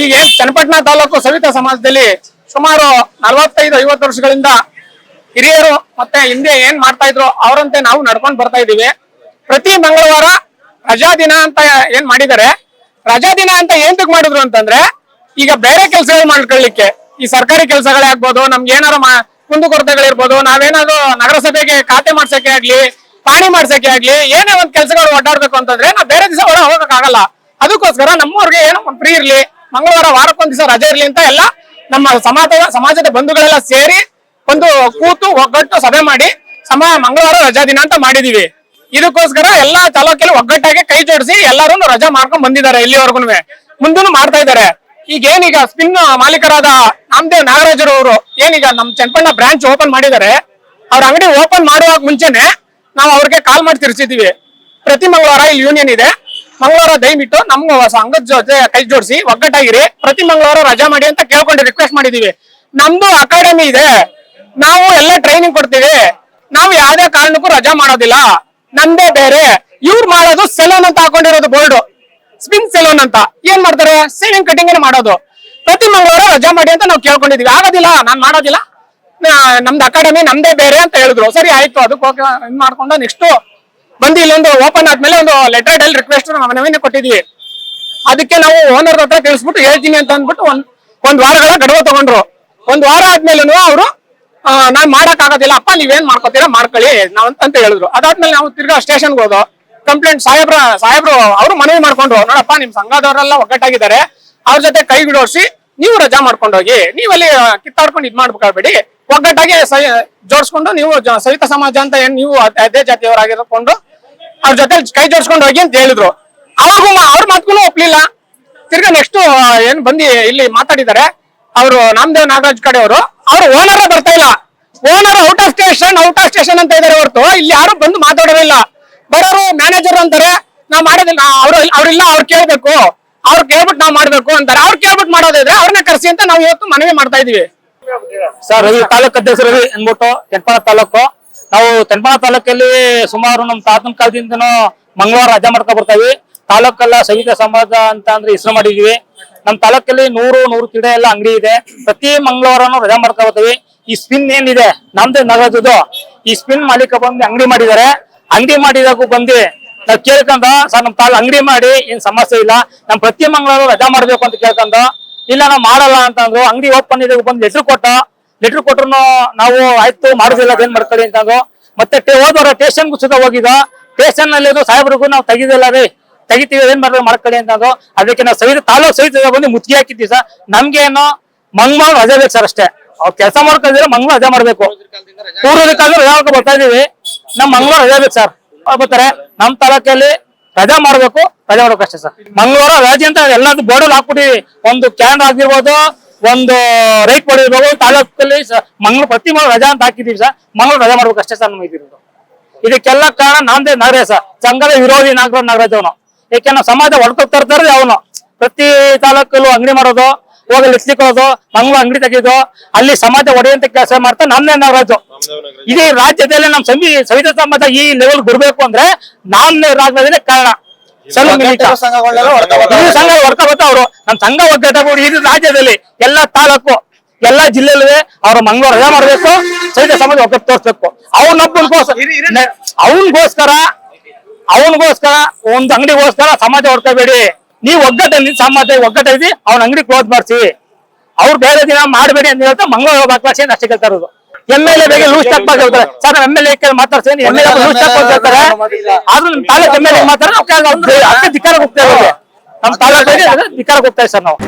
ಈಗ ಚನ್ನಪಟ್ಟಣ ತಾಲೂಕು ಸವಿತಾ ಸಮಾಜದಲ್ಲಿ ಸುಮಾರು ನಲವತ್ತೈದು, ಐವತ್ತು ವರ್ಷಗಳಿಂದ ಹಿರಿಯರು ಮತ್ತೆ ಹಿಂದೆ ಏನ್ ಮಾಡ್ತಾ ಇದ್ರು ಅವರಂತೆ ನಾವು ನಡ್ಕೊಂಡು ಬರ್ತಾ ಇದೀವಿ. ಪ್ರತಿ ಮಂಗಳವಾರ ರಜಾ ದಿನ ಅಂತ ಏನ್ ಮಾಡಿದ್ದಾರೆ. ರಜಾ ದಿನ ಅಂತ ಏನ್ದಕ್ ಮಾಡಿದ್ರು ಅಂತಂದ್ರೆ ಈಗ ಬೇರೆ ಕೆಲಸಗಳು ಮಾಡ್ಕೊಳ್ಳಿಕ್ಕೆ ಈ ಸರ್ಕಾರಿ ಕೆಲಸಗಳೇ ಆಗ್ಬೋದು, ನಮ್ಗೆ ಏನಾರು ಕುಂದುಕೊರತೆಗಳಿರ್ಬೋದು ನಾವೇನಾದ್ರು ನಗರಸಭೆಗೆ ಖಾತೆ ಮಾಡ್ಸಕ್ಕೆ ಆಗ್ಲಿ, ಪಾಣಿ ಮಾಡ್ಸಕ್ಕೆ ಆಗ್ಲಿ, ಏನೇ ಒಂದ್ ಕೆಲಸಗಳು ಓಡಾಡ್ಬೇಕು ಅಂತಂದ್ರೆ ನಾವು ಬೇರೆ ದಿವಸ ಒಳ ಹೋಗಕ್ ಆಗಲ್ಲ. ಅದಕ್ಕೋಸ್ಕರ ನಮ್ಮವ್ರಿಗೆ ಏನೋ ಫ್ರೀ ಇರ್ಲಿ. ಮಂಗಳವಾರ ವಾರಕ್ಕೊಂದ್ ದಿವಸ ರಜೆ ಇರ್ಲಿ ಅಂತ ಎಲ್ಲ ನಮ್ಮ ಸಮಾಜದ ಸಮಾಜದ ಬಂಧುಗಳೆಲ್ಲ ಸೇರಿ ಒಂದು ಕೂತು ಒಗ್ಗಟ್ಟು ಸಭೆ ಮಾಡಿ ಸಮ ಮಂಗಳವಾರ ರಜಾ ದಿನ ಅಂತ ಮಾಡಿದೀವಿ. ಇದಕ್ಕೋಸ್ಕರ ಎಲ್ಲಾ ತಾಲೂಕಲ್ಲಿ ಒಗ್ಗಟ್ಟಾಗಿ ಕೈ ಜೋಡಿಸಿ ಎಲ್ಲರೂ ರಜಾ ಮಾಡ್ಕೊಂಡ್ ಬಂದಿದ್ದಾರೆ ಇಲ್ಲಿವರೆಗೂ ಮುಂದೂ ಮಾಡ್ತಾ ಇದ್ದಾರೆ. ಈಗ ಏನೀಗ ಸ್ಪಿನ್ ಮಾಲೀಕರಾದ ನಾಮದೇವ್ ನಾಗರಾಜರು ಅವರು ಏನೀಗ ನಮ್ ಚನ್ನಪಣ್ಣ ಬ್ರಾಂಚ್ ಓಪನ್ ಮಾಡಿದ್ದಾರೆ. ಅವ್ರ ಅಂಗಡಿ ಓಪನ್ ಮಾಡುವಾಗ ಮುಂಚೆನೆ ನಾವು ಅವ್ರಿಗೆ ಕಾಲ್ ಮಾಡಿ ತಿರ್ಸಿದೀವಿ. ಪ್ರತಿ ಮಂಗಳವಾರ ಇಲ್ಲಿ ಯೂನಿಯನ್ ಇದೆ. ಮಂಗಳವಾರ ದಯವಿಟ್ಟು ನಮ್ಗೆ ಸಂಘದ ಜೊತೆ ಕೈ ಜೋಡಿಸಿ, ಒಗ್ಗಟ್ಟಾಗಿರಿ. ಪ್ರತಿ ಮಂಗಳವಾರ ರಜಾ ಮಾಡಿ ಅಂತ ಕೇಳ್ಕೊಂಡು ರಿಕ್ವೆಸ್ಟ್ ಮಾಡಿದೀವಿ. ನಮ್ದು ಅಕಾಡೆಮಿ ಇದೆ. ನಾವು ಎಲ್ಲ ಟ್ರೈನಿಂಗ್ ಕೊಡ್ತೀವಿ. ನಾವು ಯಾವ್ದೇ ಕಾರಣಕ್ಕೂ ರಜಾ ಮಾಡೋದಿಲ್ಲ. ನಂದೇ ಬೇರೆ. ಇವ್ರು ಮಾಡೋದು ಸೆಲೂನ್ ಅಂತ ಹಾಕೊಂಡಿರೋದು ಬೋರ್ಡ್ ಸ್ಪಿನ್ ಸೆಲೂನ್ ಅಂತ. ಏನ್ ಮಾಡ್ತಾರೆ? ಸೇವಿಂಗ್ ಕಟಿಂಗ್ ಮಾಡೋದು? ಪ್ರತಿ ಮಂಗಳವಾರ ರಜಾ ಮಾಡಿ ಅಂತ ನಾವು ಕೇಳ್ಕೊಂಡಿದೀವಿ. ಆಗೋದಿಲ್ಲ. ನಾನ್ ಮಾಡೋದಿಲ್ಲ. ನಮ್ದು ಅಕಾಡೆಮಿ ನಮ್ದೇ ಬೇರೆ ಅಂತ ಹೇಳಿದ್ರು. ಸರಿ, ಆಯ್ತು. ಅದಕ್ಕೆ ಮಾಡ್ಕೊಂಡು ನೆಕ್ಸ್ಟ್ ಬಂದು ಇಲ್ಲೊಂದು ಓಪನ್ ಆದ್ಮೇಲೆ ಒಂದು ಲೆಟರ್ ಡೈಲ್ ರಿಕ್ವೆಸ್ಟ್ ನಾವೇನೇ ಕೊಟ್ಟಿದ್ವಿ ಅದಕ್ಕೆ ನಾವು ಓನರ್ ಹತ್ರ ತಿಳಿಸ್ಬಿಟ್ಟು ಹೇಳ್ತೀನಿ ಅಂತ ಅಂದ್ಬಿಟ್ಟು ಒಂದ್ ಒಂದ್ ವಾರಗಳ ಗಡುವ ತಗೊಂಡ್ರು. ಒಂದ್ ವಾರ ಆದ್ಮೇಲೆ ಅವರು ನಾನ್ ಮಾಡಕ್ ಆಗೋದಿಲ್ಲ, ಅಪ್ಪ ನೀವೇನ್ ಮಾಡ್ಕೋತೀರಾ ಮಾಡ್ಕೊಳ್ಳಿ ನಾವ್ ಅಂತ ಹೇಳಿದ್ರು. ಅದಾದ್ಮೇಲೆ ನಾವು ತಿರ್ಗಾ ಸ್ಟೇಷನ್ಗೆ ಹೋದೋ ಕಂಪ್ಲೇಂಟ್ ಸಾಹೇಬ್ರ, ಸಾಹೇಬ್ರು ಅವರು ಮನವಿ ಮಾಡ್ಕೊಂಡ್ರು. ನೋಡಪ್ಪ, ನಿಮ್ ಸಂಘದವರೆಲ್ಲ ಒಗ್ಗಟ್ಟಾಗಿದ್ದಾರೆ. ಅವ್ರ ಜೊತೆ ಕೈ ಬಿಡೋರ್ಸಿ ನೀವು ರಜಾ ಮಾಡ್ಕೊಂಡು ಹೋಗಿ ನೀವಲ್ಲಿ ಕಿತ್ತಾಡ್ಕೊಂಡು ಇದ್ ಮಾಡ್ಬೇಕಾಗ್ಬೇಡಿ ಒಗ್ಗಟ್ಟಾಗಿ ಜೋಡಿಸ್ಕೊಂಡು ನೀವು ಸವಿತ ಸಮಾಜ ಅಂತ ಏನ್ ನೀವು ಅದೇ ಜಾತಿಯವರಾಗಿರ್ಕೊಂಡು ಅವ್ರ ಜೊತೆ ಕೈ ಜೋಡಿಸ್ಕೊಂಡು ಹೋಗಿ ಅಂತ ಹೇಳಿದ್ರು. ಅವ್ರಿಗೂ ಅವ್ರ ಮಾತುಗೂ ಒಪ್ಲಿಲ್ಲ. ತಿರ್ಗಾ ನೆಕ್ಸ್ಟ್ ಏನ್ ಬಂದಿ ಇಲ್ಲಿ ಮಾತಾಡಿದ್ದಾರೆ ಅವರು ನಾಮದೇವ್ ನಾಗರಾಜ್ ಕಡೆ ಅವರು. ಅವ್ರ ಓನರ್ ಬರ್ತಾ ಇಲ್ಲ. Owner out of station out of station ಅಂತ ಇದಾರೆ ಹೊರತು. ಇಲ್ಲಿ ಯಾರು ಬಂದು ಮಾತಾಡೋದಿಲ್ಲ. ಬರೋರು ಮ್ಯಾನೇಜರ್ ಅಂತಾರೆ. ನಾವ್ ಮಾಡೋದಿಲ್ಲ, ಅವ್ರು ಅವ್ರಿಲ್ಲ, ಅವ್ರು ಕೇಳ್ಬೇಕು. ಅವ್ರು ಕೇಳ್ಬಿಟ್ಟು ನಾವ್ ಮಾಡ್ಬೇಕು ಅಂತಾರೆ. ಅವ್ರು ಕೇಳ್ಬಿಟ್ಟು ಮಾಡೋದಿದ್ರೆ ಅವ್ರನ್ನ ಕರ್ಸಿ ಅಂತ ನಾವ್ ಇವತ್ತು ಮನವಿ ಮಾಡ್ತಾ ಇದೀವಿ. ಸರ್ ತಾಲೂಕು ಅಧ್ಯಕ್ಷ ರವಿ ಅಂದ್ಬಿಟ್ಟು ಕೆಟ್ಪಾಳ ತಾಲೂಕು. ನಾವು ತೆನ್ಪಾಳ ತಾಲೂಕಲ್ಲಿ ಸುಮಾರು ನಮ್ಮ ತಾತನ ಕಾಲದಿಂದನೂ ಮಂಗಳವಾರ ರಜಾ ಮಾಡ್ಕೊಂಡು ಬರ್ತಾವಿ ತಾಲೂಕಲ್ಲ ಸವಿತ ಸಮಾಜ ಅಂತ ಅಂದ್ರೆ ಹೆಸರು ಮಾಡಿದೀವಿ. ನಮ್ಮ ತಾಲೂಕಲ್ಲಿ ನೂರು ನೂರು ಕಿಡೆ ಎಲ್ಲ ಅಂಗಡಿ ಇದೆ. ಪ್ರತಿ ಮಂಗಳವಾರನು ರಜಾ ಮಾಡ್ಕೊಂಡು ಬರ್ತೀವಿ. ಈ ಸ್ಪಿನ್ ಏನಿದೆ, ನಮ್ದೇ ನಗರದ್ದು, ಈ ಸ್ಪಿನ್ ಮಾಲೀಕ ಬಂದು ಅಂಗಡಿ ಮಾಡಿದ್ದಾರೆ. ಅಂಗಡಿ ಮಾಡಿದಾಗೂ ಬಂದು ನಾವು ಕೇಳ್ಕೊಂಡ, ಸರ್, ನಮ್ ತಾಲ ಅಂಗಡಿ ಮಾಡಿ, ಏನ್ ಸಮಸ್ಯೆ ಇಲ್ಲ. ನಮ್ ಪ್ರತಿ ಮಂಗಳವಾರ ರಜಾ ಮಾಡ್ಬೇಕು ಅಂತ ಕೇಳ್ಕೊಂಡು, ಇಲ್ಲ, ನಾವು ಮಾಡಲ್ಲ ಅಂತಂದ್ರು ಅಂಗಡಿ ಓಪನ್ ಇದೆ ಬಂದು ಹೆಸರು ಕೊಟ್ಟ ಲೆಟರ್ ಕೊಟ್ರು ನಾವು ಆಯ್ತು, ಮಾಡುದಿಲ್ಲ, ಅದೇನ್ ಮಾಡ್ತಾರೆ ಅಂತಂದ್ರು ಮತ್ತೆ ಹೋದವರ ಹೋದವ್ರ ಸ್ಟೇಷನ್ ಸುತ್ತ ಹೋಗಿದ ಸ್ಟೇಷನ್ನಲ್ಲಿ ಸಾಹೇಬರಿಗೂ ನಾವು ತೆಗಿದಿಲ್ಲ ರೀ. ತೆಗಿತೀವಿ ಏನ್ ಮಾಡ್ಬೇಕು ಮಾಡ್ಕೊಳ್ಳಿ ಅಂತಂದ್ರು ಅದಕ್ಕೆ ನಾವು ಸಹಿತ, ತಾಲೂಕು ಸಹಿತ ಬಂದು ಮುತ್ತಿಗೆ ಹಾಕಿದ್ವಿ ಸರ್. ನಮ್ಗೆ ಏನು ಮಂಗಳವಾರ ರಜೆ ಬೇಕು ಸರ್ ಅಷ್ಟೇ. ಅವ್ರು ಕೆಲಸ ಮಾಡ್ಕೊಂಡಿದ್ರೆ ಮಂಗಳವಾರ ರಜೆ ಮಾಡ್ಬೇಕು. ಪೂರ್ವದ ಕಾಲದಲ್ಲಿ ರಜಾ ಬರ್ತಾ ಇದೀವಿ ನಮ್ ಮಂಗಳವಾರ ರಜೆ ಬೇಕು ಸರ್. ಬರ್ತಾರೆ. ನಮ್ ತಾಲೂಕಲ್ಲಿ ರಜಾ ಮಾಡ್ಬೇಕು ರಜಾ ಮಾಡ್ಬೇಕು ಅಷ್ಟೇ ಸರ್. ಮಂಗಳವಾರ ರಜೆ ಅಂತ ಎಲ್ಲಾದ್ರು ಬೋರ್ಡಲ್ಲಿ ಹಾಕ್ಬಿಟ್ಟಿವಿ ಒಂದು ಕ್ಯಾನ್ ಆಗಿರ್ಬೋದು ಒಂದು ರೈಟ್ ಪಡೆಯಬೇಕು ತಾಲೂಕಲ್ಲಿ ಮಂಗಳೂರು ಪ್ರತಿ ಮಂಗಳ ರಜಾ ಅಂತ ಹಾಕಿದೀವಿ ಸರ್. ಮಂಗಳೂರು ರಜಾ ಮಾಡ್ಬೇಕು ಅಷ್ಟೇ ಸರ್ ನಮ್ಮ ಇದಿರೋದು. ಇದಕ್ಕೆಲ್ಲ ಕಾರಣ ನಾಂದೇ ನಾಗರಾಜ ಸರ್. ಸಂಘದ ವಿರೋಧಿ ನಾಗರ ನಾಗರಾಜ್ ಅವನು. ಯಾಕೆ ನಾವು ಸಮಾಜ ಹೊಡ್ಕೊತ ತರ್ತಾರೆ ಅವನು. ಪ್ರತಿ ತಾಲೂಕಲ್ಲೂ ಅಂಗಡಿ ಮಾಡೋದು ಹೋಗಿ ಲಿಸ್ಲಿಕ್ಕೋದು ಮಂಗಳ ಅಂಗಡಿ ತೆಗೆದು ಅಲ್ಲಿ ಸಮಾಜ ಒಡೆಯಂತ ಕೆಲಸ ಮಾಡ್ತಾ ನಾಂದೇ ನಾಗರಾಜು. ಇದೇ ರಾಜ್ಯದಲ್ಲಿ ನಮ್ಮ ಸಂವಿ, ಸಂವಿಧಾನ ಈ ಲೆವೆಲ್ ಬರ್ಬೇಕು ಅಂದ್ರೆ ನಾಂದೇ ರಾಜ್ಯದಲ್ಲಿ ಕಾರಣ. ಸಂಘ ಹೊಡ್ಕೊಬತ್ತ ಅವರು. ನಮ್ ಸಂಘ ಒಗ್ಗಟ್ಟಾಗ್ಬಿಟ್ಟು ಇಡೀ ರಾಜ್ಯದಲ್ಲಿ ಎಲ್ಲಾ ತಾಲೂಕು ಎಲ್ಲಾ ಜಿಲ್ಲೆಯಲ್ಲಿ ಅವ್ರ ಮಂಗಳವಾರ ರಜಾ ಮಾಡ್ಬೇಕು ಸಹಿತ ಸಮಾಜ ಒಗ್ಗಟ್ಟು ತೋರಿಸ್ಬೇಕು. ಅವನೊಬ್ಬನಿಗೋಸ್ಕರ ಅವನಿಗೋಸ್ಕರ ಅವನಿಗೋಸ್ಕರ ಒಂದು ಅಂಗಡಿಗೋಸ್ಕರ ಸಮಾಜ ಹೊಡ್ಕೋಬೇಡಿ. ನೀವು ಒಗ್ಗಟ್ಟಲ್ಲಿ ಸಮಾಜ ಒಗ್ಗಟ್ಟಿಸಿ ಅವ್ನ ಅಂಗಡಿ ಕ್ಲೋಸ್ ಮಾಡಿಸಿ. ಅವ್ರು ಬೇರೆ ದಿನ ಮಾಡಬೇಡಿ ಅಂತ ಹೇಳ್ತಾ ಮಂಗಳವಾರ ಬಾಕ್ಲಾಸಿ ಅಷ್ಟೇ ಕೇಳ್ತಾ ಇರೋದು. ಎಂ ಎಲ್ ಎ ಬೇಗ ಲೂಸ್ ಚೆಕ್ ಮಾಡ್ತಾರೆ ಹೇಳ್ತಾರೆ ಸರ್ ಎಂ ಎಲ್ ಎ ಮಾತಾಡ್ತೀನಿ M L A loose check ಮಾಡಿ ಹೇಳ್ತಾರೆ ಆದ್ರೂ ನಮ್ ತಾಲೂಕ್ ಎಂ ಎಲ್ ಎ ಮಾತಾಡ ಅದಕ್ಕೆ ಧಿಕ್ಕಾರ ಹೋಗ್ತಾ ಇರೋದು ನಮ್ ತಾಲೂಕಿಗೆ ಧಿಕ್ಕಾರ ಹೋಗ್ತಾ ಸರ್ ನಾವು.